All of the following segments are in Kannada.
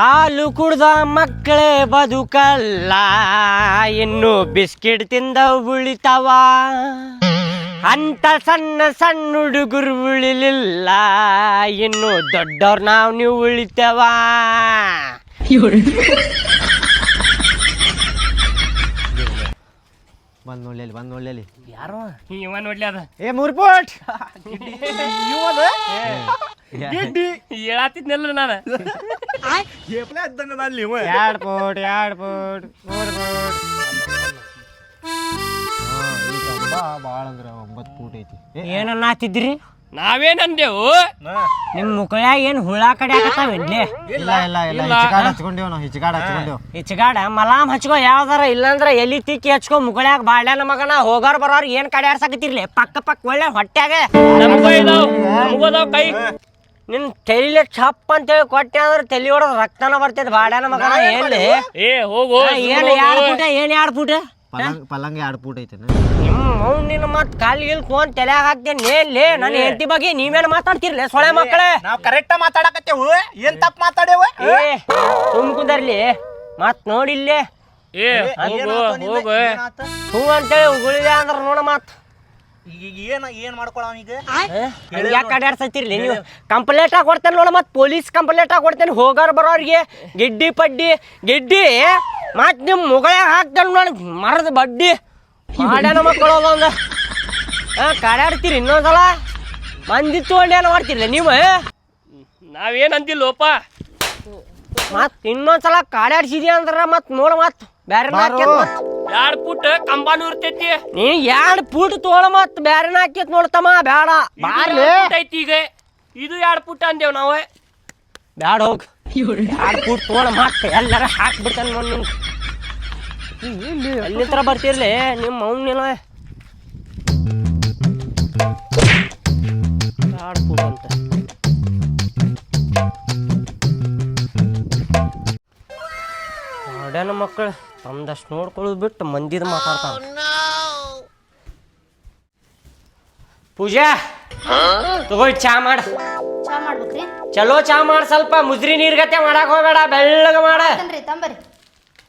ಹಾಲು ಕುಡ್ದ ಮಕ್ಕಳೇ ಬದುಕಲ್ಲ, ಇನ್ನು ಬಿಸ್ಕಿಟ್ ತಿಂದ ಉಳಿತಾವ. ಅಂತ ಸಣ್ಣ ಸಣ್ಣ ಹುಡುಗರು ಉಳಿಲಿಲ್ಲ, ಇನ್ನು ದೊಡ್ಡವ್ರು ನಾವು ನೀವು ಉಳಿತೇವ. ಬಂದ್ ನೋಡ್ಲಿ ಬಂದ್ ನೋಡ್ಲಿ ಯಾರು? ಇವ ನೋಡ್ಲಿ ಅದ. ಏ ಮೂರ್ಪೋಟ್! ಹೇಳತ್ತಿದ್ನಲ್ಲ ನಾನು. ಎರಡ್ ಪೋಟ್ ಎರಡ್ ಪೋಟ್ ಮೂರ್ ಪೋಟ್ ಭಾಳ ಅಂದ್ರ ಒಂಬತ್ತು ಫೂಟ್ ಐತಿ ಏ, ಏನನ್ನಾತಿದ್ರಿ? ನಾವೇನಂದೆವು? ನಿಮ್ ಮುಖಯಾಗ ಏನ್ ಹುಳ ಕಡೆ ಆಗತ್ತಾವೇನ್ಲೇ ಇಲ್ಲ. ಇಲ್ಲ ಇಲ್ಲ ಹಿಚ್ಕಾಡ್ ಹಚ್ಕೊಂಡೇವ್ ನಾವು ಹಿಚ್ಕಾಡ್ ಹಚ್ಕೊಂಡೇವ್. ಹಿಚ್ಗಾಡ? ಮಲಾಮ್ ಹಚ್ಕೋ ಯಾವ್ದಾರ ಇಲ್ಲಾಂದ್ರ ಎಲಿ ತಿಕ್ಕಿ ಹಚ್ಕೋ ಮುಗಳಾಗ ಬಾಳ್ಯಾನ ಮಗನ ಹೋಗೋರ್ ಬರೋರ್ ಏನ್ ಕಡ್ಯಾಡ್ಸಾಕತ್ತಿರ್ಲಿ? ಪಕ್ಕ ಪಕ್ಕ ಒಳ್ಳೆ ಹೊಟ್ಯಾಗ. ನಮಗೂ ಇದಾವ್ ನಮಗೂ ಅದಾವ್ ಕೈ. ನಿನ್ ತಲೆ ಚಪ್ ಅಂತೇಳಿ ಕೊಟ್ಟೆ ಅಂದ್ರೆ ತಲೆ ಹೊಡೆದ್ ರಕ್ತನ ಬರ್ತೈತಿ ಬಾಳ್ಯಾನ ಮಗನ ಏನ್ಲಿ? ಏ ಹೋಗು ಏನ್ ಎರಡು ಪುಟ ಏನ್ ಎರಡು ಪುಟ? ಪಲಂಗ್ ಪಲಂಗ್ ಎರಡ್ ಐತೆ ನಿಮ್ಮ ಅವ್ನ್ ನಿನ್ನ ಮತ್ ಕಾಲ್ ಗಿಲ್ ತೊಗೊಂಡ್ ತಲ್ಯಾಗ ಹಾಕ್ತೇನೆ ನೇನ್ಲಿ ನನ್ನ ಹೆಂಡತಿ ಬಗ್ಗೆ ನೀವೇನ್ ಮಾತಾಡ್ತಿರ್ಲಿ ಸೊಳೆ ಮಕ್ಕಳೇ? ನಾವ್ ಕರೆಕ್ಟ್ ಮಾತಾಡಕತ್ತೇವು ಏನ್ ತಪ್ಪ ಮಾತಾಡೇವು ಏ? ಸುಮ್ ಕುಂದರ್ಲಿ ಮತ್ ನೋಡಿಲ್ಲೇ. ಏ ಹೋಗು ಹೋಗು ಹೂ ಅಂತೇಳಿ ಉಗುಳಿದೆ ಅಂದ್ರ ನೋಡ ಮತ್. ಈಗ ಏನ್ ಏನ್ ಮಾಡ್ಕೊಳವ ಈಗ? ಯಾಕೆ ಅಡ್ಯಾಡ್ಸತ್ತಿರ್ಲಿ ನೀವು? ಕಂಪ್ಲೇಂಟ್ ಆಗಿ ಕೊಡ್ತೇನೆ ನೋಡ ಮತ್ತೆ ಪೊಲೀಸ್ ಕಂಪ್ಲೇಂಟ್ ಆಗಿ ಕೊಡ್ತೇನೆ ಹೋಗೋರ್ ಬರೋರಿಗೆ. ಗಿಡ್ಡಿ ಪಡ್ಡಿ ಗಿಡ್ಡಿ ಮತ್ ನಿಮ್ಮ ಮುಗಳ ಹಾಕ್ತೇನೆ ನೋಡಿ ಮರದ ಬಡ್ಡಿ. ಮಾಡ್ಯಾನ ಮಕ್ಕಳು ಒಂದ ಕಾಡಾಡ್ತೀರಿ ಇನ್ನೊಂದ್ಸಲ? ಮಂದಿ ತೊಗೊಂಡೇನ ಮಾಡ್ತಿರ್ಲ ನೀವು ನಾವೇನಂದಿಲ್ಲೋಪ. ಮತ್ ಇನ್ನೊಂದ್ಸಲ ಕಾಡಾಡ್ಸಿದ್ಯಾ ಅಂದ್ರ ಮತ್ ನೋಡ ಮತ್ ಬ್ಯಾರೆ ಮತ್ ಎರಡ್ ಫುಟ್ ಕಂಬಾನು ಇರ್ತೈತಿ. ನೀ ಎರಡ್ ಫುಟ್ ತೋಳ ಮತ್ ಬ್ಯಾರೆ ಹಾಕಿತ್ ನೋಡ್ತಮ್ಮ ಬೇಡ ಇದು ಬಾರ್ಲಿ. ಎರಡ್ ಐತಿ ಈಗ? ಇದು ಎರಡ್ ಪುಟ್ ಅಂದೇವ್ ನಾವು? ಬ್ಯಾಡ ಹೋಗ್. ಎರಡು ಫೂಟ್ ತೋಳ ಮತ್ತೆ ಎಲ್ಲಾರ ಹಾಕ್ಬಿಡ್ತಾನ ನೋಡಿ ನಿಮ್ಗೆ ಅಲ್ಲಿ ಹತ್ರ ಬರ್ತಿರ್ಲಿ ನಿಮ್ಮ ಮೌನಿಲ್ಲ ಅಂತ ಮಾಡ್ಯಾನ ಮಕ್ಕಳು ತಮ್ದಷ್ಟು ನೋಡ್ಕೊಳ್ಳೋದು ಬಿಟ್ಟು ಮಂದಿದ ಮಾತಾಡ್ತಾರ ಪೂಜಾ ತಗೋ ಚಾ ಮಾಡ. ಚಾ ಮಾಡ್ಬೇಕ್ರಿ. ಚಲೋ ಚಾ ಮಾಡ ಸ್ವಲ್ಪ ಮುದ್ರಿ ನೀರ್ಗತೆ ಮಾಡಕ್ ಹೋಗ್ಬೇಡ ಬೆಳ್ಳಗ ಮಾಡ. ತಂಬರಿ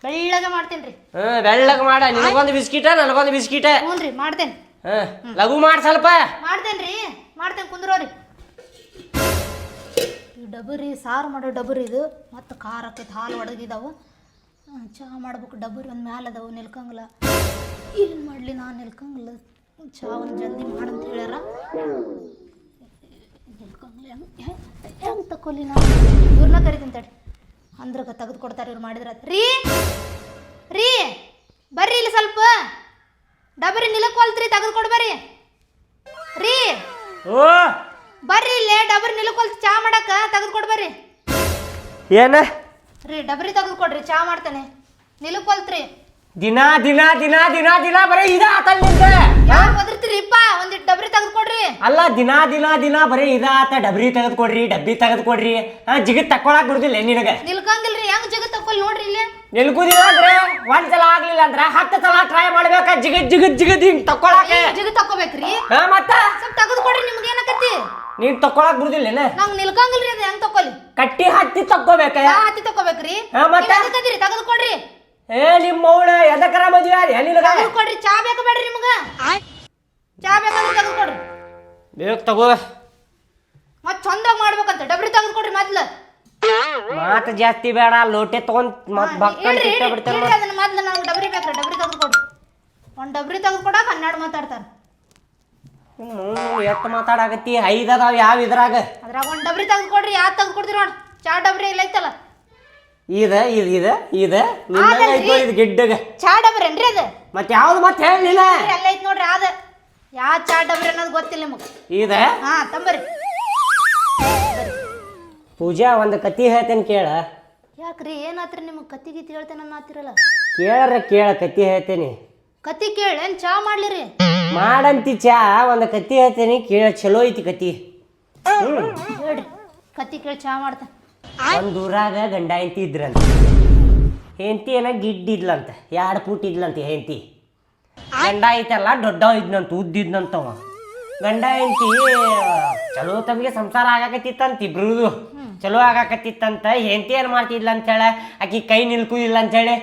ಬೆಳ್ಳಗೆ ಮಾಡ್ತೇನ್ರಿ. ಹ್ಮ್ ಬೆಳ್ಳಗ ಮಾಡ. ನಿನಗೊಂದು ಬಿಸ್ಕಿಟ ನನಗೊಂದು ಬಿಸ್ಕಿಟ. ಹ್ಞೂನ್ರಿ ಮಾಡ್ತೇನೆ. ಹ್ಮ್ ಲಘು ಮಾಡ್ ಸ್ವಲ್ಪ. ಮಾಡ್ತೇನ್ರಿ ಮಾಡ್ತೇನೆ ಕುಂದ್ರೋರಿ. ಈ ಡಬರಿ ಸಾರು ಮಾಡೋ ಡಬರಿ ಇದು. ಮತ್ತು ಖಾರ ಹಾಕೈತೆ ಹಾಲು ಒಡಗಿದಾವು. ಚಹಾ ಮಾಡ್ಬೇಕು ಡಬರಿ ಒಂದು ಮ್ಯಾಲ ಅದಾವು ನಿಲ್ಕಂಗಿಲ್ಲ ಏನು ಮಾಡಲಿ ನಾನು ನಿಲ್ಕಂಗಿಲ್ಲ ಚಹಾ ಒಂದು ಜಲ್ದಿ ಮಾಡಂತ ಹೇಳ್ಯಾರ. ನಿಲ್ಕಂಗಿಲ್ಲ ಹೆಂಗೆ ಹೆಂಗೆ ತಕೊಲಿ ನಾನು? ಇವ್ರನ್ನ ಕರಿತೀನಿ ತಡಿ. ಅಂದ್ರಾಗ ತೆಗೆದು ಕೊಡ್ತಾರೆ ಇವ್ರು ಮಾಡಿದ್ರ ರೀ ರೀ ಬರ್ರಿ ಇಲ್ಲಿ ಸ್ವಲ್ಪ. ಡಬರಿ ನಿಲಕ್ಕೊಲ್ತ್ರಿ ತೆಗೆದು ಕೊಡ್ಬರ್ರಿ ರೀ ಓ! ಬರ್ರಿ ಇಲ್ಲಿ ಡಬರಿ ನಿಲಕ್ಕೊಲ್ತ್ ಚಾ ಮಾಡಕ್ಕ ತೆಗೆದು ಕೊಡ್ಬರ್ರಿ ಏನ? ರೀ ಡಬರಿ ತೆಗೆದು ಕೊಡ್ರಿ ಚಾ ಮಾಡ್ತಾನೆ. ನಿಲಕ್ಕೊಲ್ತ್ರಿ ದಿನ ದಿನ ದಿನ ದಿನ ದಿನ ಬರೀ ಇದ ಆತಲ್ನಿಂದ. ಯಾರು ಒದರ್ತೀರಿಪ್ಪ? ಒಂದಿಟ್ಟು ಡಬರಿ ತೆಗೆದುಕೊಡ್ರಿ. ಅಲ್ಲ ದಿನ ದಿನ ದಿನ ಬರೀ ಇದ ಆತ. ಡಬ್ರಿ ತೆಗೆದುಕೊಡ್ರಿ ಡಬ್ಬಿ ತೆಗೆದುಕೊಡ್ರಿ. ಹಾ ಜಿಗಿದ್ ತಕೊಳಕ್ ಬಿಡುದಿಲ್ಲ ನಿನಗ? ನಿಲ್ಕಂಗಿಲ್ರಿ ಹೆಂಗ್ ಜಗ ತಕ್ಕೊಲ್ ನೋಡ್ರಿ ಇಲ್ಲಿ? ನಿಲ್ಕುದಿಲ್ಲ ಅಂದ್ರೆ ಒಂದ್ ಸಲ ಆಗ್ಲಿಲ್ಲ ಅಂದ್ರ ಹತ್ತು ಸಲ ಟ್ರೈ ಮಾಡ್ಬೇಕ. ಜಿಗಿದ್ ಜಿಗಿದ್ ಜಿಗಿದ್ ಹಿಂಗ್ ತಕೊಳಕ ಜಗ ತಕ್ಕೊಬೇಕ್ರಿ? ಹಾ ಮತ್ತ? ಸ್ವಲ್ಪ ತೆಗೆದುಕೊಡ್ರಿ ನಿಮ್ಗೆ ಏನಕತ್ತಿ? ನೀನ್ ತಕ್ಕೊಳಕ್ ಬಿಡುದಿಲ್ಲ ನಂಗೆ ನಿಲ್ಕಂಗಿಲ್ರಿ ಅದ ಹೆಂಗ್ ತಕ್ಕೊಲಿ? ಕಟ್ಟಿ ಹತ್ತಿ ತಕ್ಕೋಬೇಕ? ಹತ್ತಿ ತಕ್ಕೋಬೇಕ್ರಿ. ಹಾ, ಮತ್ತೆ? ತೆಗೆದುಕೊಡ್ರಿ ತೆಗೆದು ಕೊಡ್ರಿ ಏ ನಿಮ್ಮ ಅವಳ ಎದಕರ ಮದುವೆ ಆದ? ಎಲ್ಲಿ ತೆಗೆದು ಕೊಡ್ರಿ ಚಾ ಬೇಕು ಬೇಡ್ರಿ ನಿಮ್ಗ. ಚಾ ಬೇಕಂದ್ರೆ ತೆಗೆದು ಕೊಡ್ರಿ. ಬೇಕು ತಗೋ ಮತ್ ಚಂದಾಗ ಮಾಡ್ಬೇಕಂತ ಡಬ್ರಿ ತೆಗೆದು ಕೊಡ್ರಿ ಮೊದ್ಲು. ಮಾತ ಜಾಸ್ತಿ ಬೇಡ ಲೋಟೆ ತಗೊಂಡ್ ಮತ್ ಬಕ್ಕಿ ಇಡ್ರಿ ಇಡ್ರಿ ಬಿಡ್ತೇನೆ ಇಡ್ರಿ ಅದನ್ನ ಮೊದ್ಲು ನಾವು ಡಬ್ರಿ ಬೇಕ್ರಿ ಡಬ್ರಿ ತೆಗೆದು ಕೊಡ್ರಿ. ಒಂದ್ ಡಬ್ರಿ ತೆಗೆದು ಕೊಡಾಕ ಹನ್ನೆರಡು ಮಾತಾಡ್ತಾರ. ಎಷ್ಟು ಮಾತಾಡಕತ್ತಿ? ಐದ್ ಅದಾವ ಯಾವ ಇದ್ರಾಗ? ಅದ್ರಾಗ ಒಂದ್ ಡಬ್ರಿ ತೆಗೆದು ಕೊಡ್ರಿ ಯಾವ್ದು ತೆಗೆದು ಕೊಡ್ತೀರಿ ನೋಡಿ ಚಾ ಡಬ್ರಿ ಇಲ್ಲ ಐತಲ್ಲ. ಇದ ಇದ ಇದ ಇದ. ನಿನ್ನ ಆಗಲ್ರಿ. ಐತೋ ಇದು ಗಿಡ್ಡಗ. ಚಾ ಡಬ್ರಿ ಏನ್ರಿ ಅದು? ಮತ್ ಯಾವ್ದು ಮತ್ ಹೇಳಿಲ್ಲ ಎಲ್ಲ ಐತ್ ನೋಡ್ರಿ ಅದ ಯಾವ ಚಾ ಡಬ್ರಿ ಅನ್ನೋದು ಗೊತ್ತಿಲ್ಲ ನಿಮಗೆ. ಇದ. ಹಾ ತಂಬರಿ ಪೂಜಾ ಒಂದು ಕತಿ ಹೇಳ್ತೇನೆ ಕೇಳ. ಯಾಕ್ರಿ ಏನಾತ್ರ ನಿಮಗೆ ಕತಿ ಗೀತಿ ಹೇಳ್ತೇನೆ ಅನ್ನತ್ತಿರಲ್ಲ ಕೇಳ್ರ ಕೇಳ ಕತಿ ಹೇಳ್ತೇನೆ. ಕತಿ ಕೇಳಿ ಏನ್ ಚಾ ಮಾಡ್ಲಿರಿ? ಮಾಡಂತಿ ಚಾ ಒಂದು ಕತಿ ಹೇಳ್ತೇನೆ ಕೇಳ ಚಲೋ ಐತಿ ಕತಿ. ಹೇಳ್ರಿ ಕತ್ತಿ ಕೇಳಿ ಚಾ ಮಾಡ್ತೇನೆ ಒಂದ್ ಗಂಡ ಹೆಂಡತಿ ಇದ್ರಂತ. ಹೆಂಡತಿ ಏನ ಗಿಡ್ಡಿದ್ಲಂತೆ ಎರಡು ಫೂಟ್ ಇದ್ಲಂತ ಹೆಂಡತಿ. ಗಂಡ ಐತಲ್ಲ ದೊಡ್ಡ ಇದ್ನಂತ ಉದ್ದಿದ್ನಂತವ ಗಂಡ ಹೆಂಡತಿ, ಚಲೋ ತಮಗೆ ಸಂಸಾರ ಆಗಾಕತ್ತಿತ್ತಂತ ಇಬ್ರದು. ಚಲೋ ಆಗಾಕತ್ತಿತ್ತಂತ ಹೆಂಡತಿ ಏನು ಮಾಡ್ತಿದ್ಲ ಅಂತೇಳ ಆಕಿ ಕೈ ನಿಲ್ಕುದಿಲ್ಲ ಅಂತೇಳಿ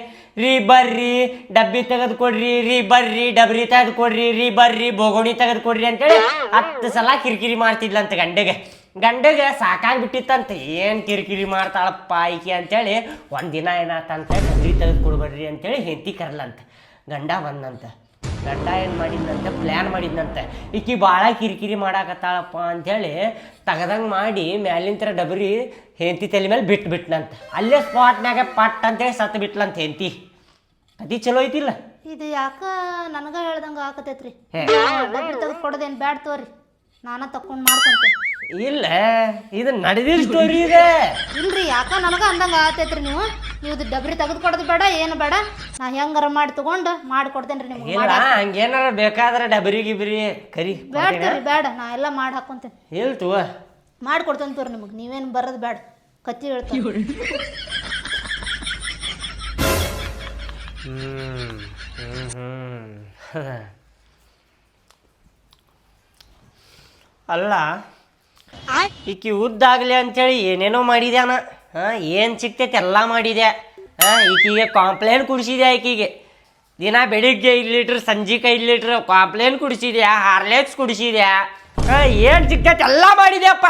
ರೀ ಬರ್ರಿ, ಡಬ್ಬಿ ತೆಗೆದು ಕೊಡ್ರಿ ರೀ ಬರ್ರಿ, ಡಬ್ರಿ ತೆಗೆದು ಕೊಡ್ರಿ ರೀ ಬರ್ರಿ, ಬೋಗೋಣಿ ತೆಗೆದು ಕೊಡ್ರಿ ಅಂತೇಳಿ ಹತ್ತು ಸಲ ಕಿರಿಕಿರಿ ಮಾಡ್ತಿದ್ಲಂತ ಗಂಡಗೆ. ಗಂಡಗೆ ಸಾಕಾಗ್ಬಿಟ್ಟಿತ್ತಂತ. ಏನು ಕಿರಿಕಿರಿ ಮಾಡ್ತಾಳಪ್ಪ ಈಕಿ ಅಂತೇಳಿ ಒಂದಿನ ಏನಾತಂತ ಡಬ್ರಿ ತೆಗೆದು ಕೊಡ್ಬೇಡ್ರಿ ಅಂತೇಳಿ ಹೆಂಡತಿ ಕರ್ಲಂತ. ಗಂಡ ಬಂದಂತ. ಗಂಡ ಏನು ಮಾಡಿದ್ನಂತೆ? ಪ್ಲ್ಯಾನ್ ಮಾಡಿದ್ನಂತೆ. ಈಕಿ ಭಾಳ ಕಿರಿಕಿರಿ ಮಾಡಾಕತ್ತಾಳಪ್ಪ ಅಂಥೇಳಿ ತಗದಂಗೆ ಮಾಡಿ ಮ್ಯಾಲಿಂತ್ರ ಡಬರಿ ಹೆಂಡತಿ ತಲೆ ಮೇಲೆ ಬಿಟ್ಟು ಬಿಟ್ನಂತ ಅಲ್ಲೇ ಸ್ಪಾಟ್ನಾಗೆ ಪಟ್ ಅಂತೇಳಿ ಸತ್ತು ಬಿಟ್ಲಂತ ಹೆಂಡತಿ. ಅತಿ ಚಲೋ ಐತಿಲ್ಲ? ಇದು ಯಾಕ ನನಗ ಹೇಳ್ದಂಗ ಆಕತೈತ್ರಿ? ಕೊಡೋದೇನು ಬ್ಯಾಡ್ ತೋರಿ ನಾನ ತಕೊಂಡ್ ಮಾಡ್ಕೊಂತೆ. ಇಲ್ಲ ಇದು ನಡೆದಿಲ್ಲ ಸ್ಟೋರಿ ಇದೆ. ಇಲ್ರಿ ಯಾಕ ನನಗ ಅಂದಂಗ ಆತೈತ್ರಿ ನೀವು? ನೀವು ಇದು ಡಬ್ರಿ ತೆಗೆದು ಕೊಡೋದು ಬೇಡ ಏನು ಬೇಡ. ನಾ ಹೆಂಗಾರ ಮಾಡಿ ತಗೊಂಡು ಮಾಡಿ ಕೊಡ್ತೇನ್ರಿ ನಿಮ್ಗೆ ಇಲ್ಲ ಹಂಗೇನಾರ ಬೇಕಾದ್ರೆ ಡಬರಿ ಗಿಬರಿ ಕರಿ ಬ್ಯಾಡ ತೋರಿ ಬೇಡ. ನಾ ಎಲ್ಲ ಮಾಡಿ ಹಾಕೊಂತೇನೆ. ಹೇಳ್ತು ಮಾಡಿ ಕೊಡ್ತೇನೆ ತೋರಿ ನಿಮಗೆ. ನೀವೇನು ಬರೋದು ಬೇಡ. ಕತ್ತಿ ಹೇಳ್ತೀವಿ ಹ್ಮ್ ಹ್ಮ್ ಹ್ಮ್. ಅಲ್ಲ ಈಕಿ ಉದ್ದಾಗ್ಲಿ ಅಂತೇಳಿ ಏನೇನೋ ಮಾಡಿದ್ಯಾನ ಹಾಂ ಏನು ಸಿಕ್ತೈತೆ ಎಲ್ಲ ಮಾಡಿದೆ. ಹಾಂ ಈಕಿಗೆ ಕಾಂಪ್ಲೇಂಟ್ ಕುಡಿಸಿದೆ ಈಕಿಗೆ. ದಿನ ಬೆಳಿಗ್ಗೆ ಐದು ಲೀಟ್ರ್ ಸಂಜೆಗೆ ಐದು ಲೀಟ್ರ್ ಕಾಂಪ್ಲೇನ್ ಕುಡಿಸಿದ್ಯಾ ಹಾರ್ಲೆಕ್ಸ್ ಕುಡಿಸಿದ್ಯಾ ಹಾಂ ಏನು ಸಿಕ್ತೈತೆ ಎಲ್ಲ ಮಾಡಿದ್ಯಪ್ಪ.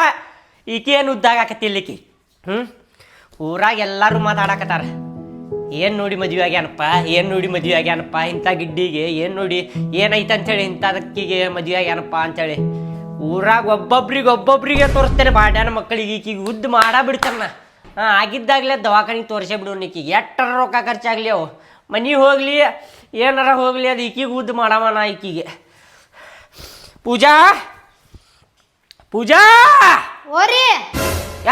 ಈಕಿ ಏನು ಉದ್ದಾಗ ಆಕತ್ತಿಲ್ಲ ಈಕಿ? ಹ್ಞೂ ಊರಾಗ ಎಲ್ಲರೂ ಮಾತಾಡಕತ್ತಾರ. ಏನು ನೋಡಿ ಮದುವೆ ಆಗ್ಯಾನಪ್ಪ? ಏನು ನೋಡಿ ಮದುವೆ ಆಗ್ಯಾನಪ್ಪ? ಇಂಥ ಗಿಡ್ಡಿಗೆ ಏನು ನೋಡಿ ಏನೈತೆ ಅಂತೇಳಿ ಇಂಥದಕ್ಕಿಗೆ ಮದುವೆ ಆಗ್ಯಾನಪ್ಪ ಅಂತೇಳಿ. ಊರಾಗ ಒಬ್ಬೊಬ್ರಿಗೆ ಒಬ್ಬೊಬ್ರಿಗೆ ತೋರಿಸ್ತೇನೆ ಬಾಡ್ಯಾನ ಮಕ್ಕಳಿಗೆ ಈಕಿಗೆ ಉದ್ದು ಮಾಡ ಬಿಡ್ತಾನ. ಹಾಂ ಆಗಿದ್ದಾಗಲೇ ದವಾಖಾನಿಗೆ ತೋರಿಸೇ ಬಿಡು ಈಕಿಗೆ. ಎಟ್ಟರ ರೊಕ್ಕ ಖರ್ಚಾಗಲಿ ಅವು. ಮನೆ ಹೋಗಲಿ ಏನಾರ ಹೋಗಲಿ ಅದು ಈಕಿಗೆ ಉದ್ದು ಮಾಡವನ ಈಕಿಗೆ. ಪೂಜಾ? ಪೂಜಾ? ಓರಿ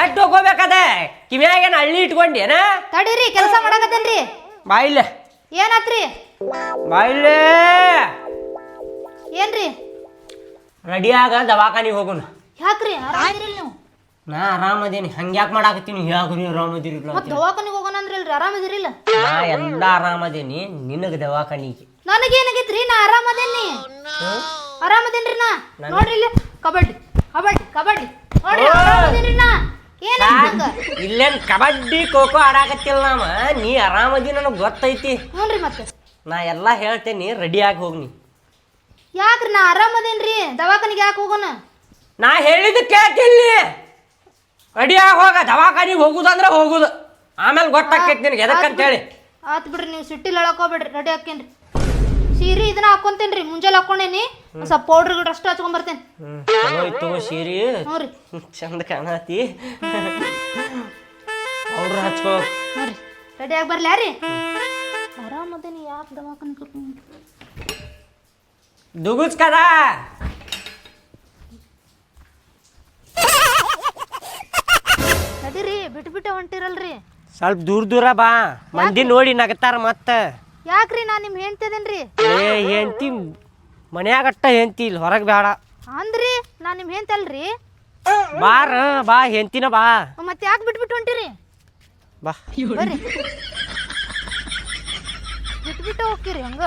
ಎಷ್ಟು ಹೋಗ್ಬೇಕದೆ? ಕಿವ್ಯಾಗೇನು ಹಳ್ಳಿ ಇಟ್ಕೊಂಡೇನ? ತಡೀರಿ ಕೆಲಸ ಮಾಡಕತ್ತೇನ್ರಿ. ಬಾಯಿಲ್ಲ ಏನಾತ್ರಿ? ಬಾಯಿಲ್ಲೇ ಏನ್ರಿ? ರೆಡಿಯಾಗ ದವಾಖಾನಿಗೆ ಹೋಗೋಣ ಯಾಕ್ರಿ? ಆರಾಮಿದ್ರಿಲ್ಲ ನೀವು? ನಾ ಆರಾಮದೇನಿ. ಹಂಗ್ಯಾಕ್ ಮಾಡಾಕತ್ತೀನಿ? ಯಾಕ್ರಿ ಆರಾಮದಿರಿ ಮತ್ತೆ ದವಾಖಾನಿಗೆ ಹೋಗೋಣ ಅಂದ್ರಲ್ರಿ ಆರಾಮಿದಿರಿಲ್ಲ ನಾ ಎಲ್ಲ ಆರಾಮದೇನಿ. ನಿನಗೆ ದವಾಖಾನಿಗೆ. ನನಗೇನಾಗೈತ್ರಿ? ನಾ ಆರಾಮದೇನಿ ಆರಾಮದೇನ್ರಿ ನಾ? ನೋಡ್ರಿ ಇಲ್ಲಿ. ಕಬಡ್ಡಿ ಕಬಡ್ಡಿ ಕಬಡ್ಡಿ. ನೋಡ್ರಿ ಆರಾಮದೇನ್ರಿ ನಾ? ಇಲ್ಲೇನ್ ಕಬಡ್ಡಿ ಖೋಖೋ ಆಡಾಕತ್ತಿಲ್ಲ ನಾವ. ನೀ ಆರಾಮದಿ ನನಗೆ ಗೊತ್ತೈತಿ. ಹ್ಞೂನ್ರಿ ಮತ್ತೆ. ನಾ ಎಲ್ಲ ಹೇಳ್ತೇನಿ ರೆಡಿಯಾಗಿ ಹೋಗ್ನಿ ಯಾಕ್ರಿ ನಾ ಆರಾಮದೇನ್ರಿ ದವಾಖಾನಿಗೆ ಯಾಕೆ ಹೋಗೋಣ? ನಾ ಹೇಳಿದ ಕೇಳ್ತಿಲ್ಲಿ ರೆಡಿಯಾಗಿ ಹೋಗ ದವಾಖಾನಿಗೆ ಹೋಗುದಂದ್ರೆ ಹೋಗುದು. ಆಮೇಲೆ ಗೊತ್ತಾಕೈತಿ ನಿನಗೆ ಎದಕ್ಕಂತೇಳಿ ಆತ್ ಬಿಡ್ರಿ ನೀವು ಸಿಟ್ಟಿಲ್ ಹೇಳಕೋಬೇಡ್ರಿ ರೆಡಿ ಹಾಕೇನ್ರಿ ಸೀರೆ ಇದನ್ನ ಹಾಕೊಂತೇನ್ರಿ ಮುಂಜಾನೆ ಹಾಕೊಂಡೇನಿ. ಒಂದ್ ಸ್ವಲ್ಪ ಪೌಡ್ರ್ ಗಿಡ ಅಷ್ಟು ಹಚ್ಕೊಂಡ್ ಬರ್ತೇನೆ. ಹ್ಮ್ ಇತ್ತು ಸೀರಿ. ಹ್ಞೂ ರೀ. ಚಂದ ಕಾಣತಿ. ಅವ್ರು ಹಚ್ಕೋ. ಹ್ಞೂ ರೀ. ರೆಡಿ ಆಗಿ ಬರ್ಲ್ಯಾರಿ? ಆರಾಮದೇನಿ ಯಾಕೆ ದವಾಖಾನೆ ಕರ್ಕೊಂಡು ದುಗುಸ್ ಕದ ನಡೀರಿ ಬಿಟ್ಟು ಬಿಟ್ಟು ಹೊಂಟಿರಲ್ರಿ. ಸ್ವಲ್ಪ ದೂರ ದೂರ ಬಾ. ಮಂದಿ ನೋಡಿ ನಗತಾರ ಮತ್ತ. ಯಾಕ್ರಿ ನಾ ನಿಮ್ ಹೆಂಡ್ತಿದೇನ್ರಿ? ಏ ಹೆಂಡ್ತಿ ಮನ್ಯಾಗಟ್ಟ ಹೆಂಡ್ತಿ ಇಲ್ಲಿ ಹೊರಗೆ ಬೇಡ ಅಂದ್ರಿ ನಾ ನಿಮ್ ಹೆಂಡ್ತಲ್ರಿ ಬಾರ ಬಾ ಹೆಂಡ್ತಿನ ಬಾ. ಮತ್ತೆ ಯಾಕೆ ಬಿಟ್ಟು ಬಿಟ್ಟು ಹೊಂಟಿರಿ? ಬಾ. ಬರ್ರಿ. ಬಿಟ್ಟು ಬಿಟ್ಟು ಹೋಗ್ತೀರಿ ಹಂಗ?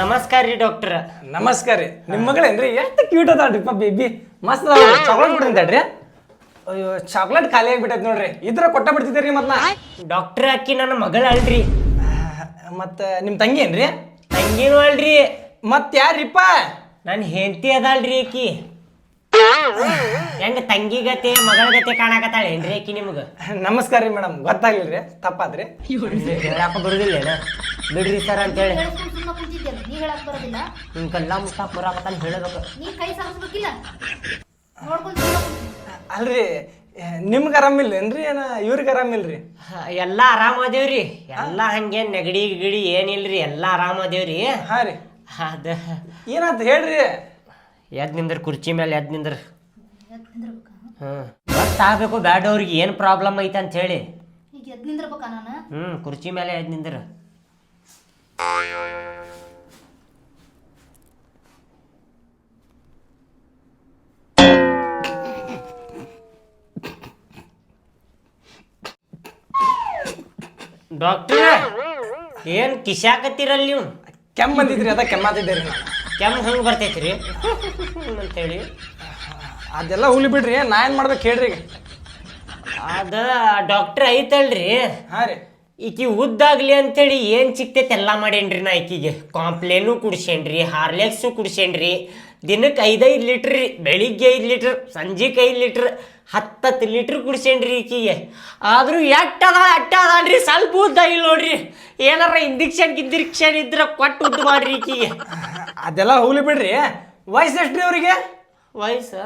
ನಮಸ್ಕಾರ ರೀ ಡಾಕ್ಟರ್. ನಮಸ್ಕಾರ ರೀ. ನಿಮ್ಮ ಮಗಳೇನ್ರಿ ಎಷ್ಟು ಕ್ಯೂಟ್ ಅದಾಳ್ರಿಪ್ಪ ಬೇಬಿ ಮಸ್ತ್ ಚಾಕ್ಲೇಟ್ ಬಿಡ್ರಿ ಅಯ್ಯೋ ಚಾಕ್ಲೇಟ್ ಖಾಲಿ ಆಗಿಬಿಟ್ಟೈತೆ ನೋಡ್ರಿ. ಇದ್ರ ಕೊಟ್ಟ ಬಿಡ್ತಿದ್ದೀರಿ ಮತ್ ನಾ? ಡಾಕ್ಟರ್ ಅಕ್ಕಿ ನನ್ನ ಮಗಳ ಅಲ್ರಿ. ಮತ್ತ ನಿಮ್ಮ ತಂಗಿ ಏನ್ರಿ? ತಂಗಿನೂ ಅಲ್ರಿ. ಮತ್ತೆ ಯಾರಿಪ್ಪ ನನ್ನ ಹೆಂಡತಿ ಅದಾಳ್ರಿ ಆಕಿ. ಹೆಂಗ ತಂಗಿ ಗತೆ ಮಗಳ ಗತೆ ಕಾಣಾಕತ್ತಾಳ ಏನ್ರಿ ಆಕಿ ನಿಮ್ಗ? ನಮಸ್ಕಾರ ರೀ ಮೇಡಮ್. ಗೊತ್ತಾಗ್ಲಿಲ್ರಿ? ತಪ್ಪಾದ್ರಿ? ಹೇಳಪ್ಪ ಬರುದಿಲ್ಲ ಏನ? ಬಿಡ್ರಿ ಸರ್ ಅಂತ ಹೇಳಿ ನೀ ಹೇಳಕ್ ಬರೋದಿಲ್ಲ. ನಿಮ್ ಕಲ್ಲ ಮುಟ್ಟ ಬರಾಕತ್ತಾನ ಹೇಳಬೇಕು. ನೀ ಕೈ ಸಾಗಿಸ್ಬೇಕಿಲ್ಲ ನೋಡ್ಕೊಂಡು. ಅಲ್ರಿ ನಿಮ್ಗೆ ಆರಾಮಿಲ್ಲೇನ್ರಿ ಏನ ಇವ್ರಿಗೆ ಆರಾಮಿಲ್ರಿ ಎಲ್ಲ ಆರಾಮದೇವ್ರಿ ಎಲ್ಲ ಹಂಗೇನ್ ನೆಗಡಿ ಗಿಗಡಿ ಏನಿಲ್ರಿ ಎಲ್ಲ ಆರಾಮದೇವ್ರಿ ಹಾ ರೀ. ಅದ. ಏನಂತ ಹೇಳ್ರಿ? ಎದ್ ನಿಂದ್ರ ಕುರ್ಚಿ ಮೇಲೆ ಎದ್ ನಿಂದ್ರ. ಹ್ಮ್ ಗೊತ್ತಾಗಬೇಕು ಬ್ಯಾಡ ಅವ್ರಿಗೆ ಏನ್ ಪ್ರಾಬ್ಲಮ್ ಐತೆ ಅಂತ ಹೇಳಿ. ಈಗ ಎದ್ ನಿಂದ್ರಬೇಕಾ ನಾನು? ಹ್ಮ್ ಕುರ್ಚಿ ಮೇಲೆ ಎದ್ ನಿಂದ್ರ. ಡಾಕ್ಟರ್ ಏನ್ ಕಿಶಾಕತ್ತೀರಲ್ಲ ನೀವು? ಕೆಮ್ಮ ಬಂದಿದ್ರಿ ಅದ ಕೆಮ್ಮಾತಿದ್ದೆ ರೀ ನಾನು ಕೆಮ್ಮ ಹಂಗೆ ರೀ ಅಂತೇಳಿ. ಅದೆಲ್ಲ ಹುಲಿ ಬಿಡ್ರಿ ನಾ ಏನು ಮಾಡ್ಬೇಕು ಹೇಳ್ರಿ ಈಗ. ಅದ ಡಾಕ್ಟರ್ ಐತಲ್ರಿ. ಹಾಂ ರೀ. ಈಕಿ ಉದ್ದಾಗ್ಲಿ ಅಂತೇಳಿ ಏನ್ ಸಿಕ್ತೈತೆ ಎಲ್ಲ ಮಾಡೇನ್ರಿ ನಾ ಈಕಿಗೆ. ಕಾಂಪ್ಲೇನು ಕುಡ್ಸೇನ್ರಿ ಹಾರ್ಲೆಕ್ಸು ಕುಡ್ಸೇನ್ರಿ ದಿನಕ್ಕೆ ಐದೈದು ಲೀಟ್ರ್ ರೀ ಬೆಳಿಗ್ಗೆ ಐದು ಲೀಟ್ರ್ ಸಂಜೆಗೆ ಐದು ಲೀಟ್ರ್. ಹತ್ತತ್ತು ಲೀಟ್ರ್ ಕುಡಿಸೇನ್ರಿ ಈಕಿಗೆ. ಆದರೂ ಎಟ್ಟ ಅದ ಅಟ್ಟ ಅದಾನ್ರಿ ಸ್ವಲ್ಪ ಉದ್ದ ಇಲ್ಲ ನೋಡ್ರಿ. ಏನಾರ ಇಂದಿಕ್ಷನ್ ಗಿಂದಿಕ್ಷನ್ ಇದ್ರೆ ಕೊಟ್ಟು ಉದ್ದು ಮಾಡ್ರಿ ಈಕಿಗೆ. ಅದೆಲ್ಲ ಹೋಗ್ಲಿ ಬಿಡ್ರಿ. ವಯಸ್ಸು ಎಷ್ಟು ರೀ ಅವರಿಗೆ? ವಯಸ್ಸು?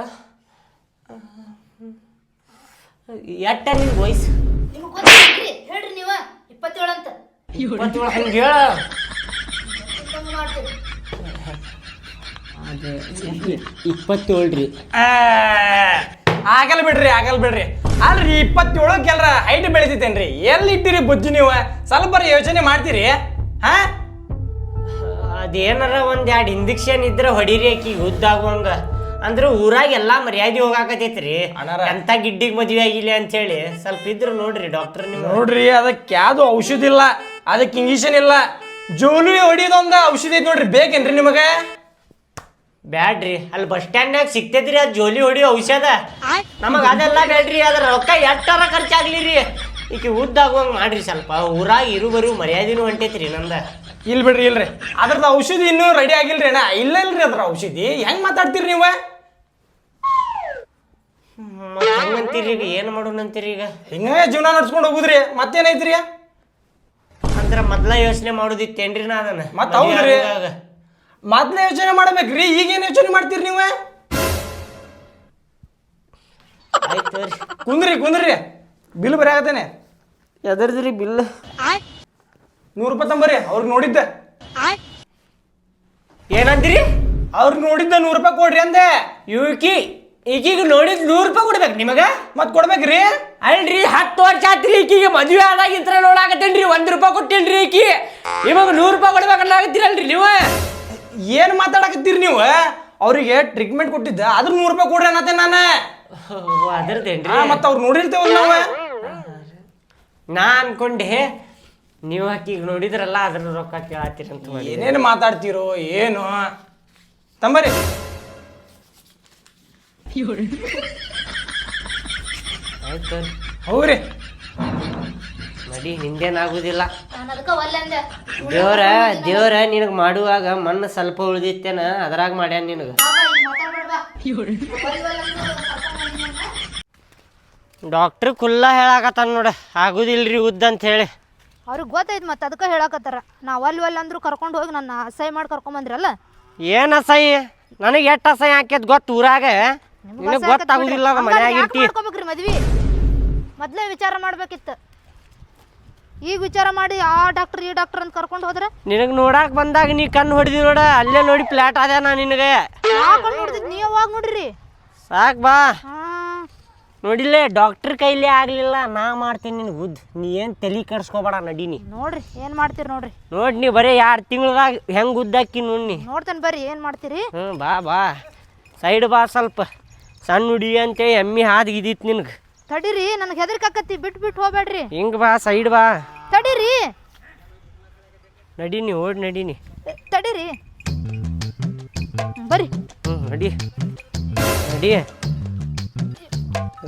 ಎಟ್ಟ ನಿಮ್ಗೆ ವಯಸ್ಸು? ಇಪ್ಪತ್ತೇಳ್ರಿ ಹೇಳ್ರಿ ನೀವು. ಇಪ್ಪತ್ತೇಳು ಅಂತ. ಇಪ್ಪತ್ತೇಳು ಹಂಗೆ ಹೇಳ. ಇಪ್ಪತ್ತೊಂದು ಮಾಡ್ತೀರಿ ಇಪ್ಪತ್ತೇಳು ರೀ. ಆಗಲ್ಲ ಬಿಡ್ರಿ ಆಗಲ್ ಬಿಡ್ರಿ. ಅಲ್ರಿ ಇಪ್ಪತ್ತೇಳು ಎಲ್ಲರ ಹೈಟ್ ಬೆಳಿತೈತೇನ್ರಿ ಎಲ್ಲಿ ಇಟ್ಟಿರಿ ಬುದ್ಧಿ ನೀವು? ಸ್ವಲ್ಪ ಯೋಚನೆ ಮಾಡ್ತೀರಿ ಹಾ? ಅದೇನಾರ ಒಂದ್ ಎರಡು ಇಂಜೆಕ್ಷನ್ ಇದ್ರೆ ಹೊಡೀರಿ ಉದ್ದ ಉದ್ದಾಗುವಂಗ ಅಂದ್ರೆ ಊರಾಗ ಎಲ್ಲಾ ಮರ್ಯಾದೆ ಹೋಗಾಕತೈತ್ರಿ ಅಣ್ಣಾರ. ಎಂತ ಗಿಡ್ಡಿಗೆ ಮದ್ವೆ ಆಗಿಲ್ಲ ಅಂತೇಳಿ. ಸ್ವಲ್ಪ ಇದ್ರು ನೋಡ್ರಿ ಡಾಕ್ಟರ್ ನೀವು ನೋಡ್ರಿ ಅದಕ್ಕೆ ಯಾವ್ದು ಔಷಧ ಇಲ್ಲ ಅದಕ್ಕೆ ಇಂಜೆಕ್ಷನ್ ಇಲ್ಲ. ಜೋಲು ಹೊಡಿಯೋದೊಂದು ಔಷಧಿ ಐತಿ ನೋಡ್ರಿ ಬೇಕೇನ್ರಿ ನಿಮಗೆ? ಬ್ಯಾಡ್ರಿ. ಅಲ್ಲಿ ಬಸ್ ಸ್ಟ್ಯಾಂಡ್ನಾಗ ಸಿಗ್ತೈತ್ರಿ ಅದು ಜೋಲಿ ಹೊಡಿ ಔಷಧ. ನಮಗೆ ಅದೆಲ್ಲ ಬೇಡ್ರಿ ಅದ್ರ ರೊಕ್ಕ ಎಷ್ಟಾರ ಖರ್ಚಾಗ್ಲಿ ರೀ ಈಕಿ ಉದ್ದಾಗುವಂಗ ಮಾಡ್ರಿ ಸ್ವಲ್ಪ. ಊರಾಗ ಇರು ಬರು ಮರ್ಯಾದಿನೂ ಹೊಂಟೈತ್ರಿ ನಂದ. ಇಲ್ಲ ಬಿಡ್ರಿ ಇಲ್ರಿ. ಅದ್ರದ್ದು ಔಷಧಿ ಇನ್ನೂ ರೆಡಿ ಆಗಿಲ್ರಿ ಅಣ್ಣ. ಇಲ್ಲ ಇಲ್ರಿ ಅದ್ರ ಔಷಧಿ. ಹೆಂಗ್ ಮಾತಾಡ್ತೀರಿ ನೀವು? ಹೆಂಗಂತೀರಿ ಈಗ? ಏನು ಮಾಡೋಣಂತೀರಿ ಈಗ? ಹಿಂಗೆ ಜೀವನ ನಡ್ಸ್ಕೊಂಡು ಹೋಗುದ್ರಿ. ಮತ್ತೇನೈತ್ರಿ ಅಂದ್ರೆ ಮೊದ್ಲ ಯೋಚನೆ ಮಾಡೋದಿತ್ತೇನ್ರಿ ನಾ ಅದನ್ನ? ಮತ್ತೆ ಹೌದ್ರಿ. ಮೊದ್ಲೇ ಯೋಚನೆ ಮಾಡ್ಬೇಕ್ರಿ ಈಗೇನು ಯೋಚನೆ ಮಾಡ್ತೀರಿ ನೀವು? ಆಯ್ತ್ ಕುಂದ್ರಿ ಕುಂದ್ರಿ. ಬಿಲ್ ಬರೀ ಆಗತ್ತೇನೆ. ಎದರ್ದ್ರಿ ಬಿಲ್? ನೂರು ರೂಪಾಯಿ ತಂಬರಿ ಅವ್ರಿಗೆ ನೋಡಿದ್ದೆ. ಏನಂತೀರಿ ಅವ್ರಿಗೆ ನೋಡಿದ್ದ ನೂರು ರೂಪಾಯಿ ಕೊಡ್ರಿ ಅಂದೆ. ಯುಕಿ ಈಗೀಗ ನೋಡಿದ್ ನೂರು ರೂಪಾಯಿ ಕೊಡ್ಬೇಕು ನಿಮಗ? ಮತ್ ಕೊಡ್ಬೇಕ್ರಿ. ಅಲ್ರಿ ಹತ್ತು ವರ್ಷ ಆತ್ರಿ ಈಕಿಗೆ ಮದುವೆ ಆದಾಗಿಂತ್ರ ನೋಡಾಕತ್ತೇನ್ರಿ ಒಂದ್ ರೂಪಾಯಿ ಕೊಟ್ಟೇನ್ರಿ ಈಕಿ. ಇವಾಗ ನೂರು ರೂಪಾಯಿ ಕೊಡ್ಬೇಕನ್ನಾಗತ್ತೀರಲ್ರಿ ನೀವು? ಏನ್ ಮಾತಾಡಕತ್ತೀರಿ ನೀವು ಅವರಿಗೆ ಟ್ರೀಟ್ಮೆಂಟ್ ಕೊಟ್ಟಿದ್ದ ಅದ್ರ ನೂರು ರೂಪಾಯಿ ಕೊಡ್ರಿ ಅನ್ನತ್ತೆ ನಾನು. ಅದರ್ದೇನ್ರಿ ಮತ್ತೆ ಅವ್ರು ನೋಡಿರ್ತೇವಲ್ಲ ನಾವು ನಾ ಅನ್ಕೊಂಡೆ ನೀವು ಆಕಿಗೆ ನೋಡಿದ್ರಲ್ಲ ಅದ್ರ ರೊಕ್ಕ ಕೇಳತ್ತೀರಂತ ಅಂತ ಏನೇನು ಮಾತಾಡ್ತೀರೋ ಏನು? ತಂಬರಿ. ಆಯ್ತು ಹೌದ್ರಿ. ನಡಿ ನಿಂದೇನಾಗುದಿಲ್ಲ ನಾನು ಅದಕ್ಕೆ ಒಲ್ಲೆ ಅಂದೆ. ದೇವ್ರ ದೇವ್ರ ನಿನಗ್ ಮಾಡುವಾಗ ಮಣ್ಣ ಸ್ವಲ್ಪ ಉಳಿದಿತ್ತೇನ ಅದ್ರಾಗ ಮಾಡ್ಯಾನ ನಿನಗ. ಡಾಕ್ಟ್ರ್ ಕುಲ್ಲ ಹೇಳಾಕತ್ತಾನ ನೋಡ ಆಗುದಿಲ್ರಿ ಉದ್ದ ಅಂತ ಹೇಳಿ. ಅವ್ರಿಗೆ ಗೊತ್ತೈತ್ ಮತ್ತೆ ಅದಕ್ಕೆ ಹೇಳಾಕತ್ತಾರ. ನಾ ಒಲ್ ಒಲ್ ಅಂದ್ರು ಕರ್ಕೊಂಡು ಹೋಗಿ ನನ್ನ ಅಸಹ್ಯ ಮಾಡಿ ಕರ್ಕೊಂಡ್ ಬಂದ್ರಲ್ಲ? ಏನ್ ಅಸಹ್ಯ? ನನಗೆ ಎಷ್ಟು ಅಸಹ್ಯ ಹಾಕ್ಯದ ಗೊತ್ತ ಊರಾಗ? ನಿನಗ್ ಗೊತ್ತಾಗುದಿಲ್ಲ ಮನೆಯಾಗಿರ್ತಿ ಮದ್ವಿ? ಮೊದ್ಲೇ ವಿಚಾರ ಮಾಡ್ಬೇಕಿತ್ತು. ಈಗ ವಿಚಾರ ಮಾಡಿ ಆ ಡಾಕ್ಟರ್ ಈ ಡಾಕ್ಟರ್ ಅಂತ ಕರ್ಕೊಂಡು ಹೋದ್ರೆ? ನಿನಗ್ ನೋಡಾಕ್ ಬಂದಾಗ ನೀ ಕಣ್ಣು ಹೊಡೆದಿ ನೋಡ ಅಲ್ಲೇ ನೋಡಿ ಪ್ಲಾಟ್ ಅದ ನಾ ನಿನಗೆ. ಕಣ್ಣು ನೀ ಯಾವಾಗ ನೋಡ್ರಿ? ಸಾಕ್ ಬಾ. ಹಾ. ನೋಡಿಲ್ಲೇ ಡಾಕ್ಟರ್ ಕೈಲೇ ಆಗ್ಲಿಲ್ಲ ನಾ ಮಾಡ್ತೀನಿ ನಿನ್ ಉದ್ ನೀ ಏನ್ ತಲಿ ಕರ್ಸ್ಕೊಬೇಡ ನಡೀನಿ. ನೋಡ್ರಿ ಏನ್ ಮಾಡ್ತೀರಿ ನೋಡ್ರಿ? ನೋಡ್ ನೀ ಬರೀ ಎರಡು ತಿಂಗಳದಾಗ ಹೆಂಗ್ ಉದ್ದಾಕಿ ನೋಡಿ ನೋಡ್ತೇನೆ ಬರ್ರಿ ಏನ್ ಮಾಡ್ತೀರಿ? ಹ್ಞೂ ಬಾ ಬಾ. ಸೈಡ್ ಬಾ ಸ್ವಲ್ಪ. ಸಣ್ಣ ಹುಡಿ ಅಂತೇಳಿ ಎಮ್ಮಿ ಹಾದ್ ಇದಿತ್ತು ನಿನಗೆ. ತಡೀರಿ ನನಗೆ ಹೆದರ್ಕಾಕತ್ತಿ ಬಿಟ್ಟು ಬಿಟ್ಟು ಹೋಗ್ಬೇಡ್ರಿ. ಹಿಂಗ್ ಬಾ ಸೈಡ್ ಬಾ. ತಡೀರಿ. ನಡೀನಿ ಓಡ್ ನಡೀನಿ. ತಡಿರಿ. ತಡೀರಿ ಬರ್ರಿ. ಹ್ಞೂ ನಡಿ. ನಡಿ.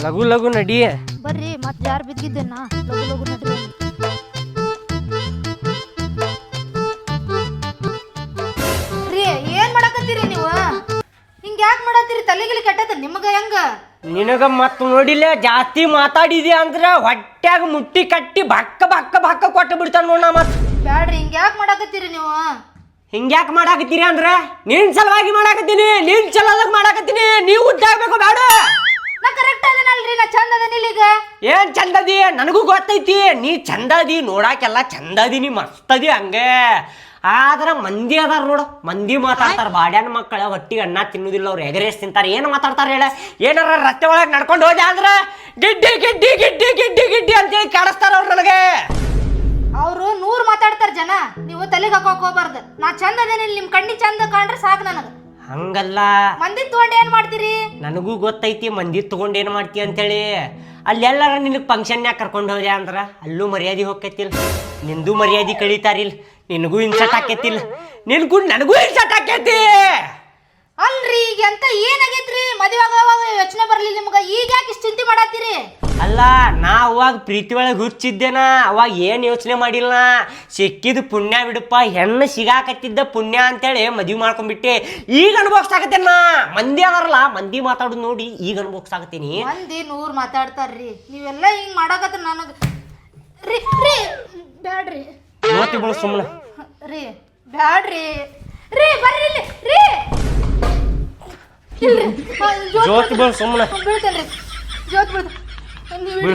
ಲಘು ಲಘು ನಡಿ. ಬರ್ರಿ ಮತ್ತೆ ಯಾರು ಬಿದ್ದಿದ್ದೇನ ಲಗು ಲಗು ನಡ್ರಿ ರೀ ಏನ್ ಮಾಡಕತ್ತೀರಿ ನೀವು? ಹಿಂಗ್ ಯಾಕೆ ಮಾಡತ್ತೀರಿ ತಲೆಗಿಲಿ ಕೆಟ್ಟದ ನಿಮಗ ಹೆಂಗ? ನಿನಗ ಮತ್ ನೋಡಿಲ್ಲ ಜಾಸ್ತಿ ಮಾತಾಡಿದಿ ಅಂದ್ರ ಹೊಟ್ಯಾಗ ಮುಟ್ಟಿ ಕಟ್ಟಿ ಬಕ್ಕ ಬಕ್ಕ ಬಕ್ಕ ಕೊಟ್ಟು ಬಿಡ್ತಾನ ನೋಡ ಮತ್ ಬ್ಯಾಡ್ರಿ ಹಿಂಗ ಯಾಕೆ ಮಾಡಾಕತ್ತೀರಿ ನೀವು? ಹಿಂಗ್ಯಾಕ್ ಮಾಡಾಕತ್ತೀರಿ ಅಂದ್ರ ನಿನ್ ಸಲುವಾಗಿ ಮಾಡಾಕತ್ತೀನಿ ನಿನ್ ಚಲೋದಾಗ ಮಾಡಾಕತ್ತೀನಿ ನೀವು ಉದ್ದಾಗಬೇಕು ಬೇಡ ನಾ ಕರೆಕ್ಟ್ ಅದನಲ್ರಿ ನಾ ಚಂದ ಅದನಿಲ್ಲ ಈಗ. ಏನ್ ಚಂದದಿ ನನಗೂ ಗೊತ್ತೈತಿ ನೀ ಚಂದದಿ ನೋಡಾಕೆಲ್ಲ ಚಂದದಿ ನೀ ಮಸ್ತದಿ ಹಂಗೆ. ಆದ್ರ ಮಂದಿ ಅದಾರ ನೋಡು ಮಂದಿ ಮಾತಾಡ್ತಾರ ಬಾಡ್ಯಾನ ಮಕ್ಕಳ ಹೊಟ್ಟಿಗೆ ಅನ್ನ ತಿನ್ನುದಿಲ್ಲ ಅವ್ರು ಎಗರೇಸ್ ತಿಂತಾರ ಏನ್ ಮಾತಾಡ್ತಾರ ಹೇಳ? ಏನಾರ ರಸ್ತೆ ಒಳಗೆ ನಡ್ಕೊಂಡು ಹೋದೆ ಅಂದ್ರೆ ಗಿಡ್ಡಿ ಗಿಡ್ಡಿ ಗಿಡ್ಡಿ ಗಿಡ್ಡಿ ಗಿಡ್ಡಿ ಅಂತೇಳಿ ಕಾಡಿಸ್ತಾರ ಅವ್ರು ನನಗೆ. ಅವರು ನೂರು ಮಾತಾಡ್ತಾರ ಜನ ನೀವು ತಲೆಗೆ ಹಾಕೋಕ್ ಹೋಗ್ಬಾರ್ದು. ನಾ ಚಂದ ಅದೇನಿಲ್ಲ ನಿಮ್ ಕಣ್ಣಿ ಚಂದ ಕಾಣ್ರೆ ಸಾಕು ನನಗೆ. ಹಂಗಲ್ಲ. ಮಂದಿ ತಗೊಂಡ್ ಏನ್ ಮಾಡ್ತೀರಿ? ನನಗೂ ಗೊತ್ತೈತಿ ಮಂದಿ ತಗೊಂಡ್ ಏನ್ ಮಾಡ್ತಿ ಅಂತೇಳಿ. ಅಲ್ಲೆಲ್ಲಾರ ನಿನಗೆ ಫಂಕ್ಷನ್ಯಾಗ ಕರ್ಕೊಂಡು ಹೋದೆ ಅಂದ್ರ ಅಲ್ಲೂ ಮರ್ಯಾದೆ ಹೋಗ್ಕೈತಿಲ್ ನಿಂದು ಮರ್ಯಾದೆ ಕಳೀತಾರಿಲ್. ನಿನಗೂ ಇನ್ಸಟ್ ಆಕೈತಿಲ್ ನಿನ್ಗೂ ನನಗೂ ಇನ್ಸಟ್ ಆಕೈತಿ. ಅಲ್ರಿ ಈಗ ಎಂತ ಏನಾಗೈತ್ರಿ? ಮದುವೆ ಆಗೋವಾಗ ಯೋಚನೆ ಇಷ್ಟು ಚಿಂತೆ ಮಾಡತ್ತೀರಿ? ಅಲ್ಲ ನಾ ಅವಾಗ ಪ್ರೀತಿ ಒಳಗೆ ಹುಚ್ಚಿದ್ದೇನ. ಅವಾಗ ಏನು ಯೋಚನೆ ಮಾಡಿಲ್ಲ. ಸಿಕ್ಕಿದ ಪುಣ್ಯ ಬಿಡಪ್ಪ ಹೆಣ್ಣು ಸಿಗಾಕತ್ತಿದ್ದ ಪುಣ್ಯ ಅಂತೇಳಿ ಮದುವೆ ಮಾಡ್ಕೊಂಡ್ಬಿಟ್ಟೆ. ಈಗ ಅನುಭವಿಸ್ತಾಕತ್ತೇನ ನಾ. ಮಂದಿ ಅದಾರಲ್ಲ ಮಂದಿ ಮಾತಾಡೋದು ನೋಡಿ ಈಗ ಅನುಭವಿಸ್ತಾಕತ್ತೀನಿ ಮಂದಿ ನೂರು ಮಾತಾಡ್ತಾರ್ರಿ. ನೀವೆಲ್ಲ ಹಿಂಗ್ ಮಾಡಾಕತ್ತ ನನಗೆ. ರೀ ರೀ ಬ್ಯಾಡ್ರಿ. ನೋತಿ ಬಿಡು ಸುಮ್ಮನೆ ರೀ ಬ್ಯಾಡ್ರಿ. ರೀ ಬರ್ರಿ ಇಲ್ಲಿ ರೀ. ಇಲ್ರಿ. ಆ, ಜ್ಯೋತಿ ಬಳಸ ಸುಮ್ಮನೆ ಬೀಳ್ತೇನ್ರಿ ಜೋತ್ ಬೀಳ್ತ ನೀವು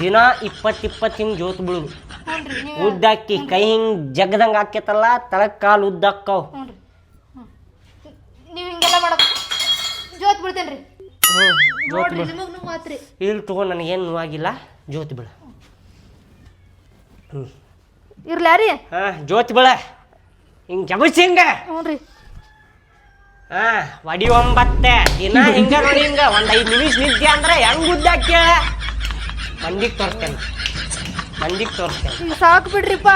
ದಿನ ಇಪ್ಪತ್ತು ಇಪ್ಪತ್ತು ಹಿಂಗೆ ಜೋತ್ ಬಿಡು ಹ್ಞೂನ್ರಿ ನೀವು ಉದ್ದಾಕಿ ಕೈ ಹಿಂಗೆ ಜಗ್ದಂಗೆ ಆಕ್ಯತಲ್ಲ ತಳಕ್ ಕಾಲು ಉದ್ದಾಕ್ಕವ್ ಹ್ಞೂನ್ರಿ ಹ್ಞೂ. ನೀವು ಹಿಂಗೆಲ್ಲ ಮಾಡಕ್ ಜೋತ್ ಬೀಳ್ತೇನ್ರಿ ಹ್ಞೂ ಜೋತ್ ನೋಡ್ರಿ ಬಿಡು ನಿಮಗ್ ನೋವು ಆತ್ರಿ ಇಲ್ಲಿ ತಗೋ ನನಗೇನು ಆಗಿಲ್ಲ ಜ್ಯೋತಿ ಬಿಡು ಇರ್ಲ್ಯಾ ರೀ ಹಾಂ ಬಳ. ಹಿಂಗ್ ಹಿಂಗೆ ಹಿಂಗ. ಹ್ಞೂನ್ರಿ. ಹಾ ವಡಿ ಒಂಬತ್ತೆ. ದಿನ ಹಿಂಗ ನೋಡಿ ಹಿಂಗ. ಒಂದ್ ಐದ್ ನಿಮಿಷ ನಿದ್ದೆ ಅಂದ್ರೆ ಹೆಂಗ್ ಉದ್ದ ಕೇಳ ಮಂದಿಗ್ ತೋರಿಸ್ತೇನೆ. ಮಂದಿಗ್ ತೋರಿಸ್ತೇನೆ. ಈಗ ಸಾಕು ಬಿಡ್ರಿಪ್ಪ.